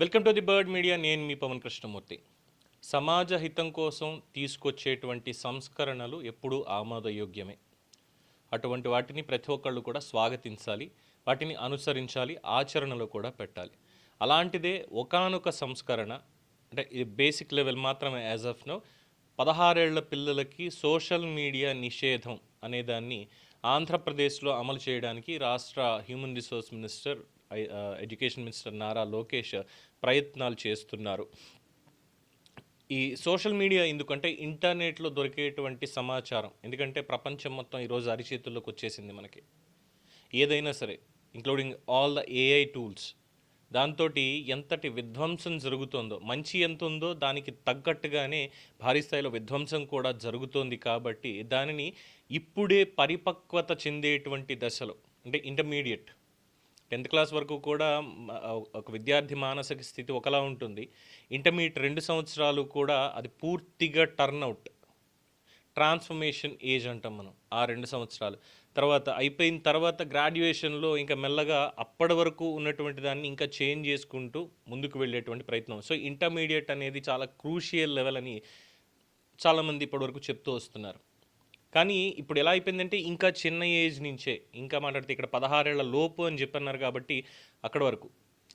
Welcome to the bird media. నేను మీ పవన్ కృష్ణమూర్తి. సమాజ హితం కోసం తీసుకొచ్చేటువంటి సంస్కరణలు ఎప్పుడూ ఆమోదయోగ్యమే. అటువంటి వాటిని ప్రతి ఒక్కళ్ళు కూడా స్వాగతించాలి వాటిని అనుసరించాలి ఆచరణలో కూడా పెట్టాలి. అలాంటిదే ఒకానొక సంస్కరణ అంటే ఇది బేసిక్ లెవెల్ మాత్రమే యాజ్ ఆఫ్ నో. పదహారేళ్ళ పిల్లలకి సోషల్ మీడియా నిషేధం అనే దాన్ని ఆంధ్రప్రదేశ్లో అమలు చేయడానికి రాష్ట్ర human resource minister education minister Nara Lokesh ప్రయత్నాలు చేస్తున్నారు. ఈ సోషల్ మీడియా ఎందుకంటే ఇంటర్నెట్లో దొరికేటువంటి సమాచారం ఎందుకంటే ప్రపంచం మొత్తం ఈరోజు అరిచేతుల్లోకి వచ్చేసింది మనకి. ఏదైనా సరే including all the AI tools దాంతో ఎంతటి విధ్వంసం జరుగుతుందో మంచి ఎంత ఉందో దానికి తగ్గట్టుగానే భారీ స్థాయిలో విధ్వంసం కూడా జరుగుతోంది కాబట్టి దానిని ఇప్పుడే పరిపక్వత చెందేటువంటి దశలో అంటే ఇంటర్మీడియట్ టెన్త్ క్లాస్ వరకు కూడా ఒక విద్యార్థి మానసిక స్థితి ఒకలా ఉంటుంది. ఇంటర్మీడియట్ రెండు సంవత్సరాలు కూడా అది పూర్తిగా టర్న్అవుట్ ట్రాన్స్ఫర్మేషన్ ఏజ్ అంటాం మనం ఆ రెండు సంవత్సరాలు. తర్వాత అయిపోయిన తర్వాత గ్రాడ్యుయేషన్లో ఇంకా మెల్లగా అప్పటి వరకు ఉన్నటువంటి దాన్ని ఇంకా చేంజ్ చేసుకుంటూ ముందుకు వెళ్ళేటువంటి ప్రయత్నం. సో ఇంటర్మీడియట్ అనేది చాలా క్రూషియల్ లెవెల్ అని చాలామంది ఇప్పటివరకు చెప్తూ వస్తున్నారు. కానీ ఇప్పుడు ఎలా అయిపోయిందంటే ఇంకా చిన్న ఏజ్ నుంచే ఇంకా మాట్లాడితే ఇక్కడ పదహారేళ్ళ లోపు అని చెప్పన్నారు కాబట్టి అక్కడ వరకు.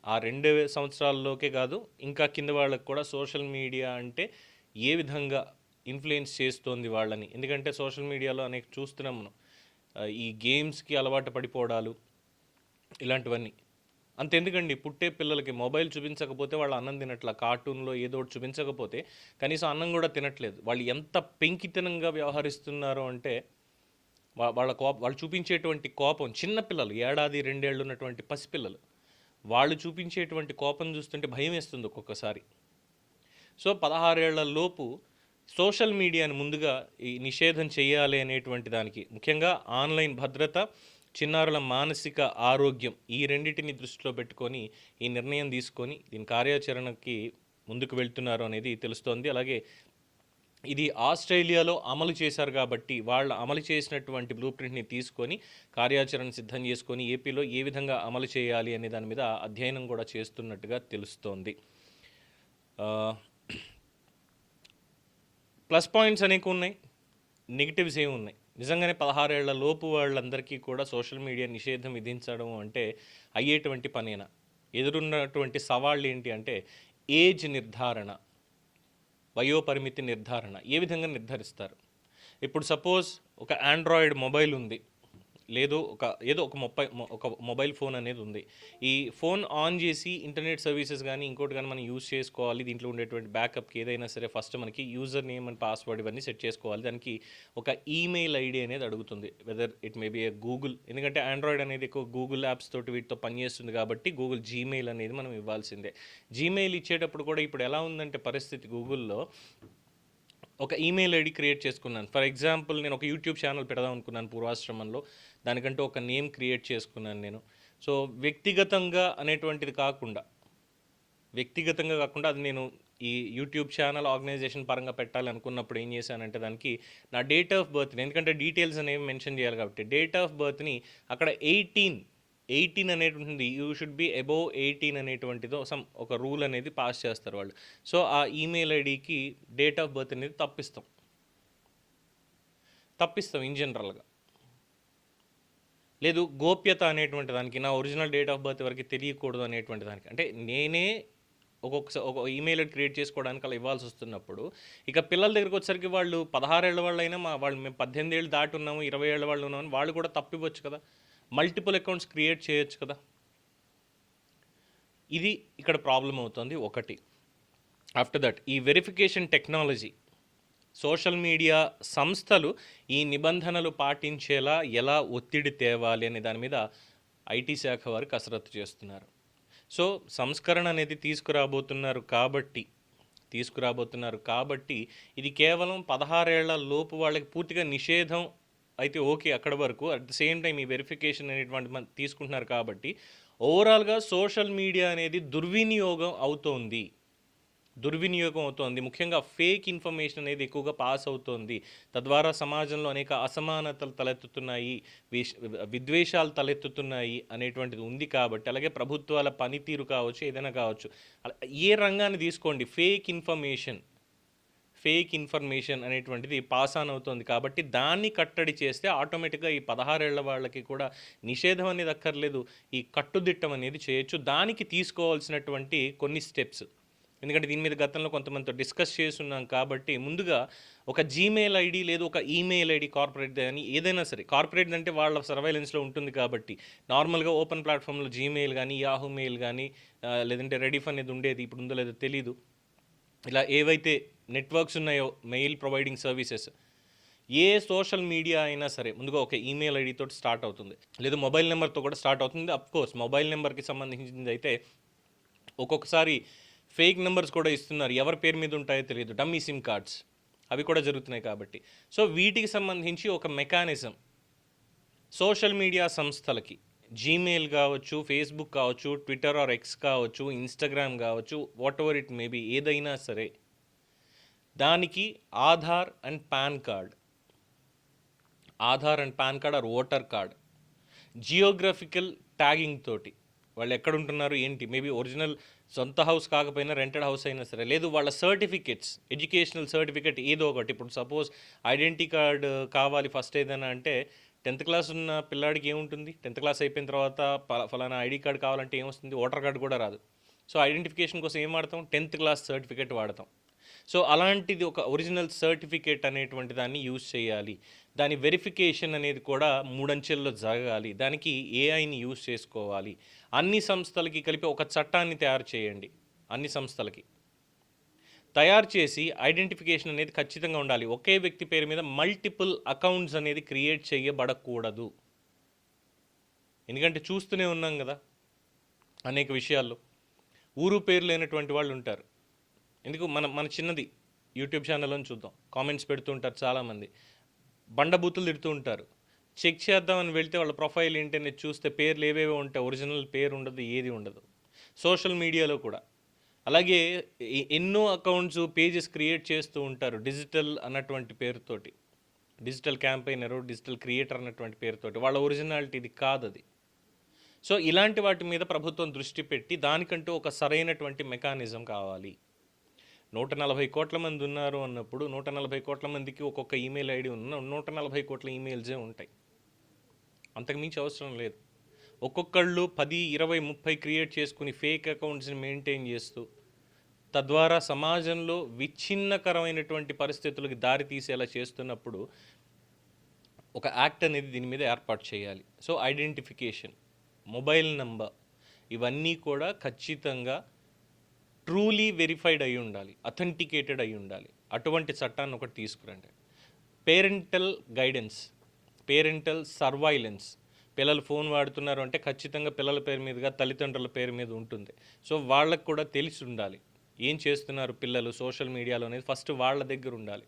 ఆ రెండు సంవత్సరాల్లోకే కాదు ఇంకా కింద వాళ్ళకు కూడా సోషల్ మీడియా అంటే ఏ విధంగా ఇన్ఫ్లుయెన్స్ చేస్తోంది వాళ్ళని. ఎందుకంటే సోషల్ మీడియాలో అనేక చూస్తున్నాం మనం. ఈ గేమ్స్కి అలవాటు పడిపోవడాలు ఇలాంటివన్నీ. అంతెందుకండి పుట్టే పిల్లలకి మొబైల్ చూపించకపోతే వాళ్ళు అన్నం తినట్ల కార్టూన్లో ఏదో ఒకటి చూపించకపోతే కనీసం అన్నం కూడా తినట్లేదు. వాళ్ళు ఎంత పెంకితనంగా వ్యవహరిస్తున్నారో అంటే వాళ్ళ కోప వాళ్ళు చూపించేటువంటి కోపం చిన్నపిల్లలు ఏడాది రెండేళ్ళు ఉన్నటువంటి పసిపిల్లలు వాళ్ళు చూపించేటువంటి కోపం చూస్తుంటే భయం వేస్తుంది ఒక్కొక్కసారి. సో పదహారేళ్ళ లోపు సోషల్ మీడియాని ముందుగా ఈ నిషేధం చేయాలి అనేటువంటి దానికి ముఖ్యంగా ఆన్లైన్ భద్రత చిన్నారుల మానసిక ఆరోగ్యం ఈ రెండింటిని దృష్టిలో పెట్టుకొని ఈ నిర్ణయం తీసుకొని దీని కార్యాచరణకి ముందుకు వెళ్తున్నారు అనేది తెలుస్తోంది. అలాగే ఇది ఆస్ట్రేలియాలో అమలు చేశారు కాబట్టి వాళ్ళు అమలు చేసినటువంటి బ్లూ ప్రింట్ని తీసుకొని కార్యాచరణ సిద్ధం చేసుకొని ఏపీలో ఏ విధంగా అమలు చేయాలి అనే దాని మీద అధ్యయనం కూడా చేస్తున్నట్టుగా తెలుస్తోంది. ప్లస్ పాయింట్స్ అనేక ఉన్నాయి నెగిటివ్స్ ఏమి ఉన్నాయి? నిజంగానే పదహారేళ్ళ లోపు వాళ్ళందరికీ కూడా సోషల్ మీడియా నిషేధం విధించడం అంటే అయ్యేటువంటి పనేనా? ఎదురున్నటువంటి సవాళ్ళు ఏంటి అంటే ఏజ్ నిర్ధారణ వయోపరిమితి నిర్ధారణ ఏ విధంగా నిర్ధారిస్తారు? ఇప్పుడు సపోజ్ ఒక ఆండ్రాయిడ్ మొబైల్ ఉంది. లేదు ఒక ఏదో ఒక ముప్పై ఒక మొబైల్ ఫోన్ అనేది ఉంది. ఈ ఫోన్ ఆన్ చేసి ఇంటర్నెట్ సర్వీసెస్ కానీ ఇంకోటి కానీ మనం యూజ్ చేసుకోవాలి దీంట్లో ఉండేటువంటి బ్యాకప్కి ఏదైనా సరే ఫస్ట్ మనకి యూజర్ నేమ్ అండ్ పాస్వర్డ్ ఇవన్నీ సెట్ చేసుకోవాలి. దానికి ఒక ఈమెయిల్ ఐడి అనేది అడుగుతుంది. Whether it may be a Google ఎందుకంటే ఆండ్రాయిడ్ అనేది ఎక్కువ గూగుల్ యాప్స్ తోటి వీటితో పనిచేస్తుంది కాబట్టి గూగుల్ జీమెయిల్ అనేది మనం ఇవ్వాల్సిందే. జీమెయిల్ ఇచ్చేటప్పుడు కూడా ఇప్పుడు ఎలా ఉందంటే పరిస్థితి గూగుల్లో ఒక ఈమెయిల్ ఐడి క్రియేట్ చేసుకున్నాను. ఫర్ ఎగ్జాంపుల్ నేను ఒక యూట్యూబ్ ఛానల్ పెడదాం అనుకున్నాను పూర్వాశ్రమంలో. దానికంటే ఒక నేమ్ క్రియేట్ చేసుకున్నాను నేను. సో వ్యక్తిగతంగా అనేటువంటిది కాకుండా వ్యక్తిగతంగా కాకుండా అది నేను ఈ యూట్యూబ్ ఛానల్ ఆర్గనైజేషన్ పరంగా పెట్టాలి అనుకున్నప్పుడు ఏం చేశానంటే దానికి నా డేట్ ఆఫ్ బర్త్ని ఎందుకంటే డీటెయిల్స్ అనేవి మెన్షన్ చేయాలి కాబట్టి డేట్ ఆఫ్ బర్త్ని అక్కడ ఎయిటీన్ ఎయిటీన్ అనేటువంటిది you should be above eighteen అనేటువంటిదో some ఒక రూల్ అనేది పాస్ చేస్తారు వాళ్ళు. సో ఆ ఈమెయిల్ ఐడికి డేట్ ఆఫ్ బర్త్ అనేది తప్పిస్తాం. తప్పిస్తాం ఇన్ జనరల్గా లేదు గోప్యత అనేటువంటి దానికి నా ఒరిజినల్ డేట్ ఆఫ్ బర్త్ వరకు తెలియకూడదు అనేటువంటి దానికి. అంటే నేనే ఒక్కొక్కసారి ఒక ఈమెయిల్ క్రియేట్ చేసుకోవడానికి అలా ఇవ్వాల్సి వస్తున్నప్పుడు ఇక పిల్లల దగ్గరికి వచ్చేసరికి వాళ్ళు పదహారేళ్ళ వాళ్ళు అయినా మా వాళ్ళు మేము పద్దెనిమిది ఏళ్ళు దాటి ఉన్నాము ఇరవై ఏళ్ళ వాళ్ళు ఉన్నాము వాళ్ళు కూడా తప్పివచ్చు కదా. మల్టిపుల్ అకౌంట్స్ క్రియేట్ చేయొచ్చు కదా. ఇది ఇక్కడ ప్రాబ్లం అవుతుంది ఒకటి. ఆఫ్టర్ దట్ ఈ వెరిఫికేషన్ టెక్నాలజీ సోషల్ మీడియా సంస్థలు ఈ నిబంధనలు పాటించేలా ఎలా ఒత్తిడి తేవాలి అనే దాని మీద ఐటీ శాఖ వారు కసరత్తు చేస్తున్నారు. సో సంస్కరణ అనేది తీసుకురాబోతున్నారు కాబట్టి తీసుకురాబోతున్నారు కాబట్టి ఇది కేవలం పదహారేళ్ళ లోపు వాళ్ళకి పూర్తిగా నిషేధం అయితే ఓకే అక్కడ వరకు. అట్ ద సేమ్ టైం ఈ వెరిఫికేషన్ అనేటువంటి మనం తీసుకుంటున్నారు కాబట్టి ఓవరాల్గా సోషల్ మీడియా అనేది దుర్వినియోగం అవుతోంది. దుర్వినియోగం అవుతోంది. ముఖ్యంగా ఫేక్ ఇన్ఫర్మేషన్ అనేది ఎక్కువగా పాస్ అవుతోంది. తద్వారా సమాజంలో అనేక అసమానతలు తలెత్తుతున్నాయి విష్- విద్వేషాలు తలెత్తుతున్నాయి అనేటువంటిది ఉంది కాబట్టి అలాగే ప్రభుత్వాల పనితీరు కావచ్చు ఏదైనా కావచ్చు ఏ రంగాన్ని తీసుకోండి. ఫేక్ ఇన్ఫర్మేషన్ ఫేక్ ఇన్ఫర్మేషన్ అనేటువంటిది పాస్ ఆన్ అవుతుంది. కాబట్టి దాన్ని కట్టడి చేస్తే ఆటోమేటిక్గా ఈ పదహారేళ్ళ వాళ్ళకి కూడా నిషేధం అనేది అక్కర్లేదు. ఈ కట్టుదిట్టం అనేది చేయొచ్చు. దానికి తీసుకోవాల్సినటువంటి కొన్ని స్టెప్స్. ఎందుకంటే దీని మీద గతంలో కొంతమందితో డిస్కస్ చేస్తున్నాం కాబట్టి ముందుగా ఒక జీమెయిల్ ఐడి లేదు ఒక ఈమెయిల్ ఐడి కార్పొరేట్ కానీ ఏదైనా సరే కార్పొరేట్ అంటే వాళ్ళ సర్వైలెన్స్లో ఉంటుంది కాబట్టి నార్మల్గా ఓపెన్ ప్లాట్ఫామ్లో జీమెయిల్ కానీ యాహూ మెయిల్ కానీ లేదంటే రెడీఫ్ అనేది ఉండేది ఇప్పుడు ఉందో లేదో తెలీదు. ఇలా ఏవైతే నెట్వర్క్స్ ఉన్నాయో మెయిల్ ప్రొవైడింగ్ సర్వీసెస్. ఏ సోషల్ మీడియా అయినా సరే ముందుగా ఒక ఈమెయిల్ ఐడితో స్టార్ట్ అవుతుంది. లేదా మొబైల్ నెంబర్తో కూడా స్టార్ట్ అవుతుంది. అఫ్ కోర్స్ మొబైల్ నెంబర్కి సంబంధించింది అయితే ఒక్కొక్కసారి ఫేక్ నెంబర్స్ కూడా ఇస్తున్నారు. ఎవరి పేరు మీద ఉంటాయో తెలియదు. Dummy SIM cards. అవి కూడా జరుగుతున్నాయి కాబట్టి. సో వీటికి సంబంధించి ఒక మెకానిజం సోషల్ మీడియా సంస్థలకి. జీమెయిల్ కావచ్చు ఫేస్బుక్ కావచ్చు ట్విట్టర్ ఆర్ ఎక్స్ కావచ్చు ఇన్స్టాగ్రామ్ కావచ్చు వాట్ ఎవర్ ఇట్ మేబీ ఏదైనా సరే దానికి Aadhaar and PAN card. Aadhaar and PAN card or voter card. Geographical tagging తోటి. వాళ్ళు ఎక్కడ ఉంటున్నారు ఏంటి? మేబీ ఒరిజినల్ సొంత హౌస్ కాకపోయినా రెంటెడ్ హౌస్ అయినా సరే. లేదు వాళ్ళ సర్టిఫికెట్స్ ఎడ్యుకేషనల్ సర్టిఫికెట్ ఏదో ఒకటి. ఇప్పుడు సపోజ్ ఐడెంటిటీ కార్డ్ కావాలి ఫస్ట్ ఏదైనా అంటే టెన్త్ క్లాస్ ఉన్న పిల్లాడికి ఏముంటుంది? టెన్త్ క్లాస్ అయిపోయిన తర్వాత ఫలానా ఐడి కార్డ్ కావాలంటే ఏమొస్తుంది? ఓటర్ కార్డు కూడా రాదు. సో ఐడెంటిఫికేషన్ కోసం ఏం వాడతాం? టెన్త్ క్లాస్ సర్టిఫికేట్ వాడతాం. సో అలాంటిది ఒక ఒరిజినల్ సర్టిఫికేట్ అనేటువంటి దాన్ని యూజ్ చేయాలి. దాని వెరిఫికేషన్ అనేది కూడా మూడంచెల్లో జరగాలి. దానికి ఏఐని యూజ్ చేసుకోవాలి. అన్ని సంస్థలకి కలిపి ఒక చట్టాన్ని తయారు చేయండి. అన్ని సంస్థలకి. తయారు చేసి ఐడెంటిఫికేషన్ అనేది ఖచ్చితంగా ఉండాలి. ఒకే వ్యక్తి పేరు మీద మల్టిపుల్ అకౌంట్స్ అనేది క్రియేట్ చేయబడకూడదు. ఎందుకంటే చూస్తూనే ఉన్నాం కదా అనేక విషయాల్లో. ఊరు పేరు లేనటువంటి వాళ్ళు ఉంటారు. ఎందుకు మన మన చిన్నది యూట్యూబ్ ఛానల్లో చూద్దాం. కామెంట్స్ పెడుతూ ఉంటారు చాలామంది. బండబూతులు తిడుతూ ఉంటారు. చెక్ చేద్దామని వెళ్తే వాళ్ళ ప్రొఫైల్ ఏంటి చూస్తే పేర్లు ఏవేవో ఉంటాయి. ఒరిజినల్ పేరు ఉండదు ఏది ఉండదు. సోషల్ మీడియాలో కూడా. అలాగే ఎన్నో అకౌంట్స్ పేజెస్ క్రియేట్ చేస్తూ ఉంటారు డిజిటల్ అన్నటువంటి పేరుతోటి. డిజిటల్ క్యాంపెయినరు డిజిటల్ క్రియేటర్ అన్నటువంటి పేరుతోటి. వాళ్ళ ఒరిజినాలిటీ ఇది కాదు అది. సో ఇలాంటి వాటి మీద ప్రభుత్వం దృష్టి పెట్టి దానికంటూ ఒక సరైనటువంటి మెకానిజం కావాలి. నూట నలభై కోట్ల మంది ఉన్నారు అన్నప్పుడు నూట నలభై కోట్ల మందికి ఒక్కొక్క ఈమెయిల్ ఐడి ఉన్న నూట నలభై కోట్ల ఈమెయిల్సే ఉంటాయి. అంతకుమించి అవసరం లేదు. ఒక్కొక్కళ్ళు పది ఇరవై ముప్పై క్రియేట్ చేసుకుని ఫేక్ అకౌంట్స్ని మెయింటైన్ చేస్తూ తద్వారా సమాజంలో విచ్ఛిన్నకరమైనటువంటి పరిస్థితులకు దారి తీసేలా చేస్తున్నప్పుడు ఒక యాక్ట్ అనేది దీని మీద ఏర్పాటు చేయాలి. సో ఐడెంటిఫికేషన్ మొబైల్ నంబర్ ఇవన్నీ కూడా ఖచ్చితంగా ట్రూలీ వెరిఫైడ్ అయి ఉండాలి అథెంటికేటెడ్ అయి ఉండాలి. అటువంటి చట్టాన్ని ఒకటి తీసుకురండి. పేరెంటల్ గైడెన్స్ పేరెంటల్ సర్వైలెన్స్ పిల్లలు ఫోన్ వాడుతున్నారు అంటే ఖచ్చితంగా పిల్లల పేరు మీదుగా తల్లిదండ్రుల పేరు మీద ఉంటుంది. సో వాళ్ళకు కూడా తెలిసి ఉండాలి. ఏం చేస్తున్నారు పిల్లలు? సోషల్ మీడియాలో అనేది ఫస్ట్ వాళ్ళ దగ్గర ఉండాలి.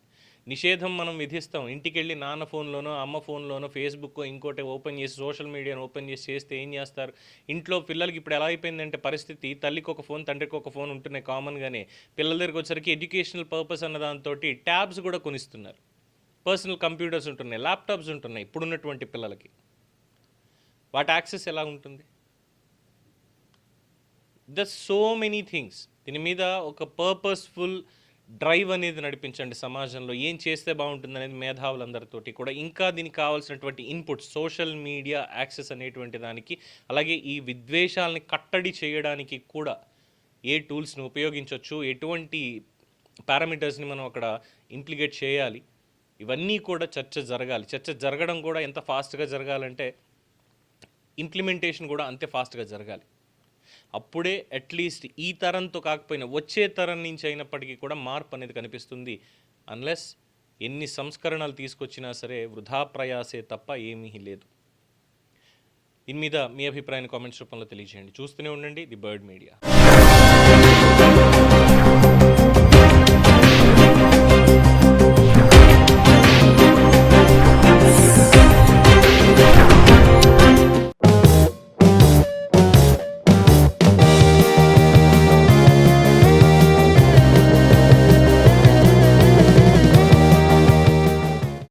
నిషేధం మనం విధిస్తాం. ఇంటికి వెళ్ళి నాన్న ఫోన్లోనో అమ్మ ఫోన్లోనో ఫేస్బుక్ ఇంకోటి ఓపెన్ చేసి సోషల్ మీడియాను ఓపెన్ చేసి చేస్తే ఏం చేస్తారు? ఇంట్లో పిల్లలకి ఇప్పుడు ఎలా అయిపోయిందంటే పరిస్థితి తల్లికి ఒక ఫోన్ తండ్రికి ఒక ఫోన్ ఉంటున్నాయి కామన్గానే. పిల్లల దగ్గరికి వచ్చేసరికి ఎడ్యుకేషనల్ పర్పస్ అన్న దాంతో ట్యాబ్స్ కూడా కొనిస్తున్నారు. పర్సనల్ కంప్యూటర్స్ ఉంటున్నాయి ల్యాప్టాప్స్ ఉంటున్నాయి ఇప్పుడున్నటువంటి పిల్లలకి. వాటి యాక్సెస్ ఎలా ఉంటుంది? ద సో మెనీ థింగ్స్ దీని మీద ఒక పర్పస్ఫుల్ డ్రైవ్ అనేది నడిపించండి సమాజంలో. ఏం చేస్తే బాగుంటుంది అనేది మేధావులందరితోటి కూడా. ఇంకా దీనికి కావాల్సినటువంటి ఇన్పుట్ సోషల్ మీడియా యాక్సెస్ అనేటువంటి దానికి అలాగే ఈ విద్వేషాలని కట్టడి చేయడానికి కూడా ఏ టూల్స్ని ఉపయోగించవచ్చు ఎటువంటి పారామీటర్స్ని మనం అక్కడ ఇంప్లికేట్ చేయాలి ఇవన్నీ కూడా చర్చ జరగాలి. చర్చ జరగడం కూడా ఎంత ఫాస్ట్గా జరగాలంటే ఇంప్లిమెంటేషన్ కూడా అంతే ఫాస్ట్గా జరగాలి. అప్పుడే అట్లీస్ట్ ఈ తరంతో కాకపోయినా వచ్చే తరం నుంచి అయినప్పటికీ కూడా మార్పు అనేది కనిపిస్తుంది. అన్లెస్ ఎన్ని సంస్కరణలు తీసుకొచ్చినా సరే వృధా ప్రయాసే తప్ప ఏమీ లేదు. దీని మీద మీ అభిప్రాయాన్ని కామెంట్స్ రూపంలో తెలియజేయండి. చూస్తూనే ఉండండి ది బర్డ్ మీడియా.